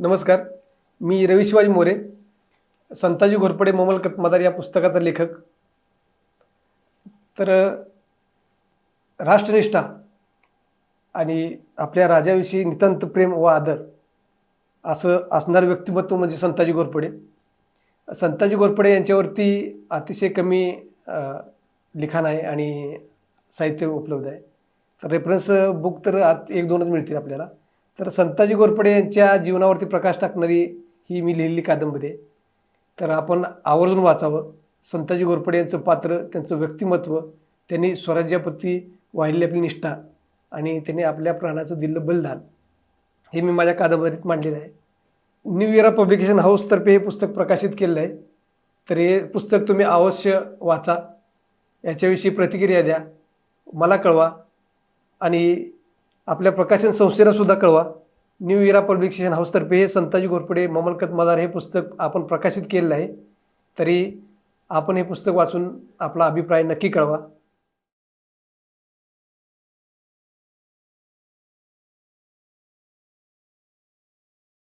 नमस्कार. मी रवी शिवाजी मोरे संताजी घोरपडे मोमल कतमादार या पुस्तकाचा लेखक. तर राष्ट्रनिष्ठा आणि आपल्या राजाविषयी नितांत प्रेम व आदर असं असणारं व्यक्तिमत्व म्हणजे संताजी घोरपडे. संताजी घोरपडे यांच्यावरती अतिशय कमी लिखाण आहे आणि साहित्य उपलब्ध आहे. तर रेफरन्स बुक तर आत एक दोनच मिळतील आपल्याला. तर संताजी गोरपडे यांच्या जीवनावरती प्रकाश टाकणारी ही मी लिहिलेली कादंबरी आहे. तर आपण आवर्जून वाचावं. संताजी गोरपडे यांचं पात्र त्यांचं व्यक्तिमत्व त्यांनी स्वराज्याप्रती वाहिलेली आपली निष्ठा आणि त्यांनी आपल्या प्राणाचं दिलं बलिदान हे मी माझ्या कादंबरीत मांडलेलं आहे. न्यू इरा पब्लिकेशन हाऊसतर्फे हे पुस्तक प्रकाशित केलेलं आहे. तर हे पुस्तक तुम्ही अवश्य वाचा. याच्याविषयी प्रतिक्रिया द्या. मला कळवा. आणि आपल्या प्रकाशन संस्थेला सुद्धा कळवा. न्यू इरा पब्लिकेशन हाऊसतर्फे हे संताजी घोरपडे ममलकत मदार हे पुस्तक आपण प्रकाशित केलेलं आहे. तरी आपण हे पुस्तक वाचून आपला अभिप्राय नक्की कळवा.